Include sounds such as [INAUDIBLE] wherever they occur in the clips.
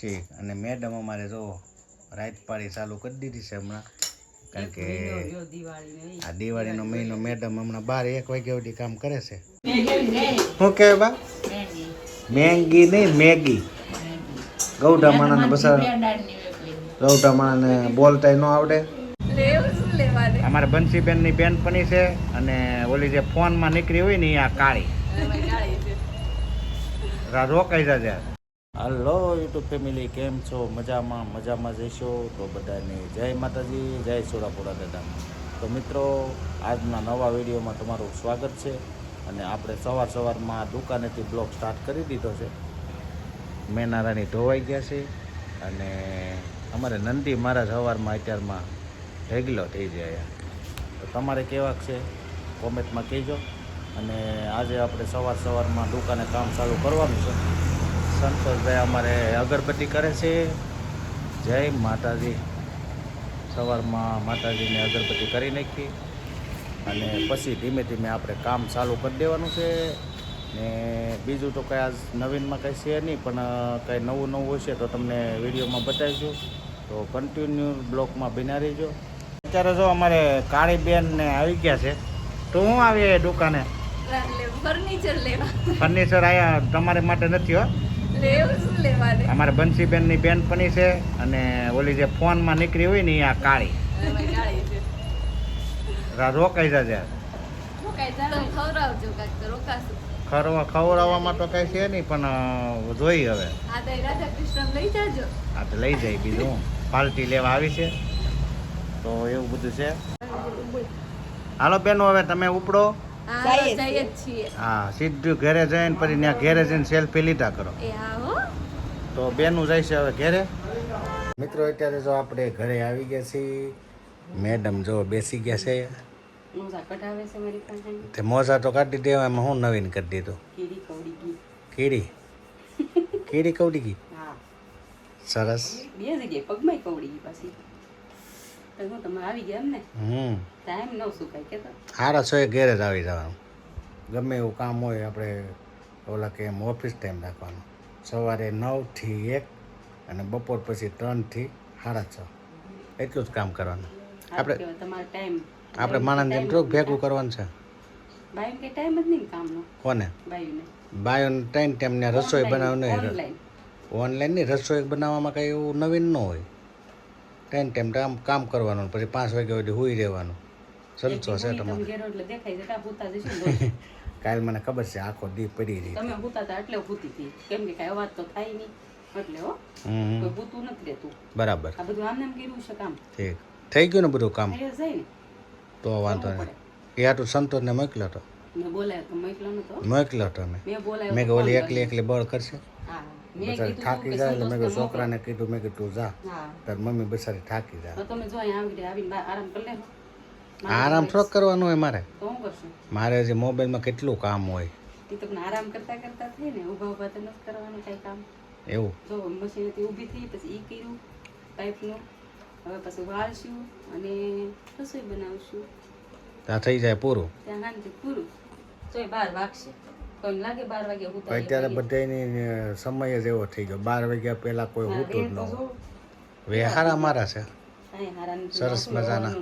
ઠીક અને મેડમ અમારે જો રાઈત પાડી ચાલુ કરી દીધી છે હમણાં. કારણ કે આ દિવાળીનો મહિનો મેડમ હમણાં બાર એક વાગ્યા સુધી કામ કરે છે. શું કહેવાય બા? મેંગી. નહીં મેગી. ગૌઢા માણાને બસ ગૌઢા માણાને બોલતા ન આવડે. અમારે બંસીબેનની બેનપણી છે અને ઓલી જે ફોનમાં નીકળી હોય ને એ આ કાળી. રા- રોકાઈ જાજે. હલો યુટ્યુબ ફેમિલી, કેમ છો? મજામાં મજામાં જઈશો તો બધાને જય માતાજી, જય સોડાપુરા દાદા તો મિત્રો, આજના નવા વિડીયોમાં તમારું સ્વાગત છે અને આપણે સવાર સવારમાં દુકાનેથી બ્લોગ સ્ટાર્ટ કરી દીધો છે. મેનારાની ધોવાઈ ગયા છે અને અમારે નંદી મહારાજ સવારમાં અત્યારમાં ઢેગલો થઈ જાય તો તમારે કેવાક છે? કોમેન્ટમાં કહેજો. અને આજે આપણે સવાર સવારમાં દુકાને કામ ચાલુ કરવાનું છે. સંતોષભાઈ અમારે અગરબત્તી કરે છે. જય માતાજી. સવારમાં માતાજીને અગરબત્તી કરી નાખી અને પછી ધીમે ધીમે આપણે કામ ચાલુ કરી દેવાનું છે. ને બીજું તો કંઈ આજ નવીનમાં કંઈ છે નહીં પણ કંઈ નવું નવું હશે તો તમને વિડીયોમાં બતાવીશું. તો કન્ટિન્યુ બ્લોકમાં બિના રહેજો. અત્યારે જો અમારે કાળી બેન ને આવી ગયા છે. તો હું આવી દુકાને? ફર્નિચર લેવા. ફર્નિચર આયા તમારે માટે નથી હો. લેવું શું ની બેન પણ બેનપણી છે અને ઓલી જે ફોનમાં નીકળી હોય ને આ કાળી. રોકાઈ જાજે. ખરવા ખવડાવવામાં તો કઈ છે નહીં પણ જોઈ હવે. હા તો લઈ જાય બીજું. પાર્ટી લેવા આવી છે. તો એવું બધું છે. હાલો બેનો હવે તમે ઉપડો. હા જઈએ છીએ. હા સીધું ઘરે જઈને પછી ત્યાં ઘેરે જઈને સેલ્ફી લીધા કરો. તો બેનું જાય છે હવે ઘેરે. મિત્રો અત્યારે જો આપણે ઘરે આવી ગયા છીએ. મેડમ જો બેસી ગયા છે. મોજા કઢાવે છે મારી પાસે. તે મોજા તો કાઢી દેવા એમાં હું નવીન કરી દીધું? કીડી કવડી કીડી? [LAUGHS] કીડી કવડી ગઈ સરસ. બે જગ્યાએ પગમાં કવડી ગઈ પાછી. તો હું તમે આવી ગયા એમ ને હમ. ટાઈમ ન સુકાય કે સારા છો એ ઘેરે જ આવી જવાનું. ગમે એવું કામ હોય આપણે ઓલા કે એમ ઓફિસ ટાઈમ રાખવાનો. સવારે નવથી એક અને બપોર પછી ત્રણથી સાડા છ. એટલું જ કામ કરવાનું. આપણે આપણે તમારો ટાઈમ આપણે માણસ એમ થોડુંક ભેગું કરવાનું છે. બાયું કે ટાઈમ જ નહીં ને કામનો. કોને? બાયુને. બાયોને ટાઈમ ટાઈમને રસોઈ બનાવવાનું ઓનલાઈન ઓનલાઈન નહીં રસોઈ બનાવવામાં કંઈ એવું નવીન ન હોય. ટાઈમ ટાઈમ કામ કામ કરવાનું પછી પાંચ વાગ્યા સુધી હોઈ રહેવાનું. સરસ છે તમે તમારે. [LAUGHS] કાલ મને ખબર છે આખો દી પડી રહી તમે ભૂતા હતા એટલે ભૂતી હતી કેમ કે કાંઈ અવાજ તો થાય નહીં. એટલે હો કોઈ ભૂતું નથી રહેતું. બરાબર. આ બધું એમ કર્યું છે કામ. ઠીક. થઈ ગયું ને બધું કામ? તો વાંધો નહીં. એ હાટું સંતોષને મોકલ્યો હતો મેં બોલાયો તો મોકલ્યો હતો મેં મેં મેં ઓલી એકલી એકલી બળ કરશે? હા. બચારી થાકી જાય એટલે મેં કીધું છોકરાને કીધું મેં કીધું જા. તાર મમ્મી બચારી થાકી જાય. તો તમે જો આવીને આરામ કરી લેવો આરામ થોડોક કરવાનો હોય મારે. તો મારે જે મોબાઈલમાં કેટલું કામ હોય. તો આરામ કરતા કરતા થઈ ને ઊભા ઊભા તો નથી કરવાનું કાંઈ કામ. એવું? જો મશીનેથી ઊભી થઈ પછી એ કર્યું પાઇપનું હવે પછી વાળશું અને રસોઈ બનાવશું. ત્યાં થઈ જાય પૂરું? ત્યાં પૂરું. એ બહાર વાગશે. અત્યારે બધાની સમય જ એવો થઈ ગયો. બાર વાગ્યા પહેલા કોઈ હોતું જ ન હોય. વેહારા મારા છે. સરસ મજાના.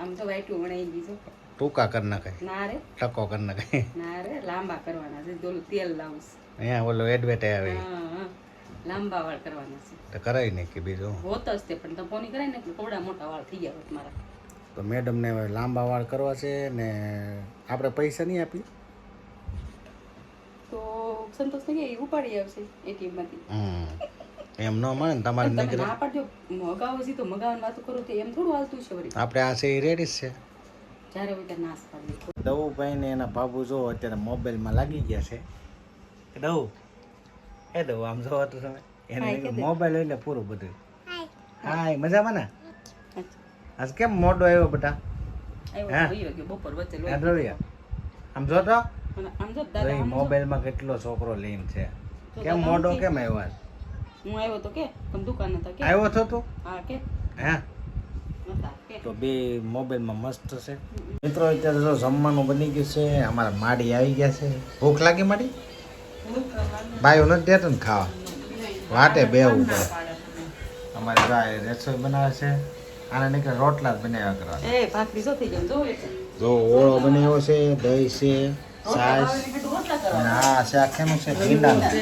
આમ તો વાઈટું વણાઈ ગઈ છે. ટૂંકા કરી નાખાય ના રે. ટકો કરી નાખાય ના રે લાંબા કરવાના છે. ઓલું તેલ લાવું અહીંયા ઓલો એડવેટ આવે. લાંબા વાળ કરવાના છે. તો ને કે બીજું? હોત જ તે પણ તો ફોની કરાય ને થોડા મોટા વાળ થઈ ગયા હોત મારા. તો મેડમને લાંબા વાળ કરવા છે ને આપણે પૈસા નહીં આપી તો સંતોષ ને કે ઉપાડી આવશે એટીએમમાંથી એમ ન મળે ને તમારે તમે નીકળે ના પાડજો મગાવો છે તો મગાવવાનું વાતો કરું તો એમ થોડું હાલતું છે વળી. આપણે આ છે એ રેડી છે. જ્યારે હોય ત્યારે નાશ પાડી દવુભાઈ ને એના બાબુ જો અત્યારે મોબાઈલમાં લાગી ગયા છે. દવ એ દવ આમ જોવો તો તમે. એને મોબાઈલ એટલે પૂરું બધું. હાય. મજામાં ને? આજ કેમ મોડો આવ્યો બેટા? હા? બપોર વચ્ચે હે આમ જો તો આમ જો દાદા મોબાઈલમાં કેટલો છોકરો લીન છે? કેમ મોડો કેમ આવ્યો હું આવ્યો તો કે તમ દુકાન હતા કે? આવ્યો છો તું? હા કે. હે? તો બે મોબાઈલમાં મસ્ત છે. મિત્રો અત્યારે જો જમવાનું બની ગયું છે અમારા માડી આવી ગયા છે. ભૂખ લાગી માડી? ભાઈઓ નથી દેતો ને ખાવા? વાટે બેવું પડે. અમારે ભાઈ રસોઈ બનાવે છે આને નીકળે રોટલા જ બનાવ્યા કરવા. જો ઓળો બનાવ્યો છે દહીં છે. છાશ આ શાક છે ભીંડાનું.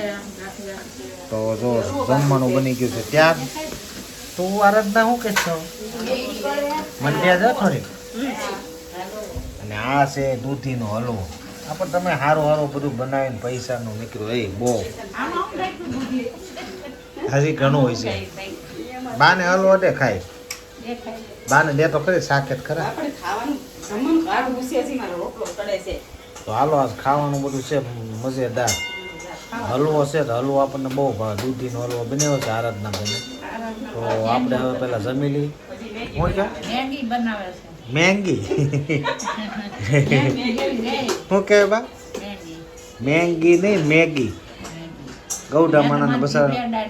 તો જો જમવાનું બની ગયું છે ત્યાર. તું આરાધના શું કે છો? મંડ્યા જા થોડી. અને આ છે દૂધીનો હલવો. આ પણ તમે હારો હારો બધું બનાવીને પૈસાનું નીકળ્યું. એ બહુ. હજી ઘણું હોય છે. બાને હલવો દે ખાય. બાને દે તો ખરી સાકેત ખરા. તો હાલો આજ ખાવાનું બધું છે મજેદાર. હલવો છે તો હલવો આપણને બહુ ભાવે. દૂધીનો હલવો બનાવ્યો છે આરાધના બને તો આપણે હવે પહેલાં જમી લઈ પછી મેગી હું કે? મેગી બનાવે છે. મેંગી? શું કહેવાય બા? મેંગી નહીં મેગી. ગૌઢા માણાને બસાર ગૌટા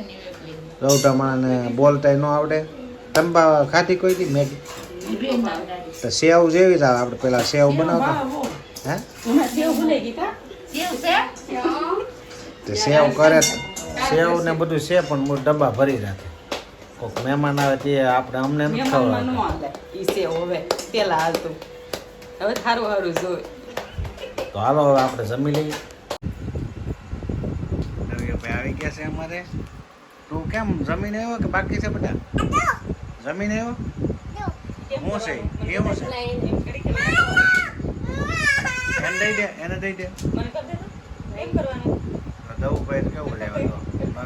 ગૌઢા માણાને બોલતા ન આવડે. તંબા ખાતી કોઈ દી મેગી? તો સેવ જેવી જ આવે. આપણે પેલા સેવ બનાવતા. હે? તે સેવ કરે સેવ ને બધું છે પણ હું ડબ્બા ભરી રાખે. કોઈક મહેમાન આવે તે આપણે અમને નથી ખબર ઈ સેવ હવે પેલા હાલતું. હવે સારું સારું જોવે. તો હાલો હવે આપણે જમી લઈએ. ભાઈ આવી ગયા છે અમારે. તું કેમ જમીન આવ્યો કે બાકી છે બધા? જમીન આવ્યો? હું છે? એવું છે? એને દઈ દે એને દઈ દે. મને કરી દે એમ કરવાનું. દવું ભાઈ કેવું લેવા તો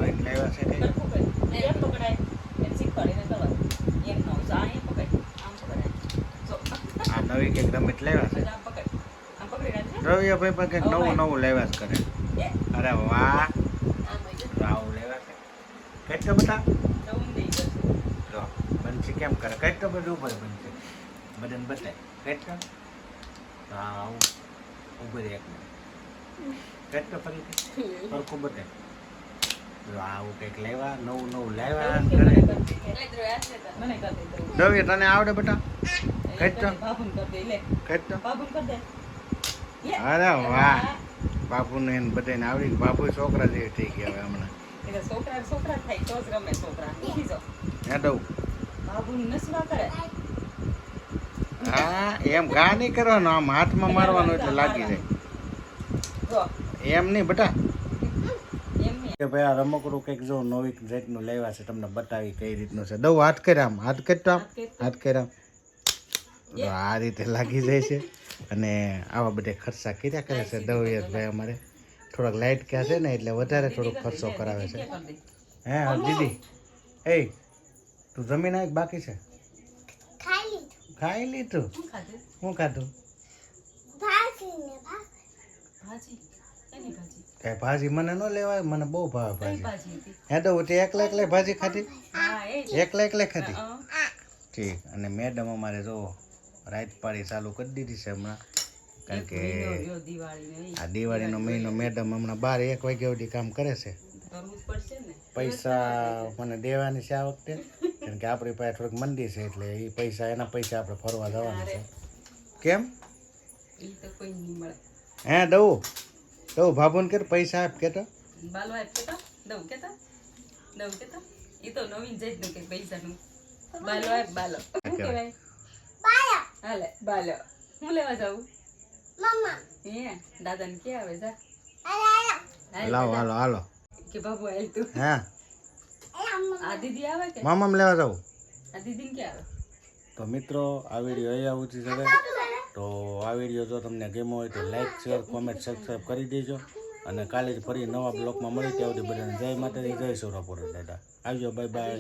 નવીન લેવા છે કઈ સરખું કર. એમ પકડાય. એમ શીખવાડીને કરવાનું એમ ન હોય. જો પકડ આમ પકડાય. આ નવી કંઈક રમત લેવા છે? રાખજે. રવિયાભાઈ પણ કંઈક નવું નવું લેવા જ કરે. અરે વાહ. આવું લેવા છે. કંઈક બધા તો ઊંધી જો બનશે કેમ કરે? કેટલો બધું ઉપર બનશે. બધાને બતાય. કેટલો હા આવું ઉભર એક કેટલો ફરી સરખું જો આવું કંઈક લેવા નવું નવું લેવા એવું કે કરે મને કરી દે. મને કરી દે તો. રવિ તને આવડે બેટા? દે લે. અરે વાહ. બાપુને એને બધાને આવડી. બાપુ છોકરા જેવી થઈ ગયા હવે હમણાં. છોકરા છોકરા થાય. તો જ રમે છોકરા. દઉં બાબુને નસવા કરે. હા, એમ ઘા નહીં કરવાનો, આમ હાથમાં મારવાનું એટલે લાગી જાય. એમ નહીં બટા. કે ભાઈ આ રમકડું કંઈક જો નવી જાતનું લેવા છે, તમને બતાવી કઈ રીતનું છે. દઉં હાથ કર્યા આમ, હાથ કરતો હાથ કર્યા. આ રીતે લાગી જાય છે. અને આવા બધા ખર્ચા કર્યા કરે છે દવયસભાઈ અમારે. થોડાક લાઇટ ક્યાં છે ને, એટલે વધારે થોડોક ખર્ચો કરાવે છે. હે, દીદી. એ, તું જમીન આવી બાકી છે? ખાઈ લીધું? શું ખાધું? કઈ ભાજી મને ન લેવાય મને બહુ ભાવે ભાજી. એ હે તો તે એકલા એકલા ભાજી ખાધી? હા એ જ. એકલા એકલા ખાધી? ઠીક. અને મેડમ અમારે જો રાત પાડી ચાલુ કરી દીધી છે હમણાં. કારણ કે. આ દિવાળીનો મહિનો મેડમ હમણાં બાર એક વાગ્યા સુધી કામ કરે છે. કરવું જ પડશે ને. પૈસા મને દેવાની છે આ વખતે. કારણ કે આપણી પાસે થોડીક મંદી છે એટલે એ પૈસા એના પૈસા આપણે ફરવા જવાના છે. કેમ? ઈ તો કોઈ નહીં મળે. હે દઉં. દઉં. ભાભુને કે પૈસા આપ કેતો બાલો આપ કેતો દઉં કેતો દઉં કેતો એ તો નવીન જઈ જ કે પૈસાનું. બાલો આપ બાલો. શું કહેવાય? હાલે બાલો. હું લેવા જાઉં? હે દાદાને કે આવે જા. હાલો હાલો. હાલો કે બાબુ હાલ તું. હે. આ દીદી આવે કે? મામામ લેવા આ કે આવે? તો મિત્રો આ વીડિયો અહીંયા ઉચી શકે તો આ વીડિયો જો તમને ગમ્યો હોય તો લાઈક શેર કોમેન્ટ સબસ્ક્રાઈબ કરી દેજો. અને કાલે જ ફરી નવા બ્લોગમાં મળી ત્યાં સુધી બધાને જય માતાજી જય સોરાપુર દાદા આવજો બાય બાય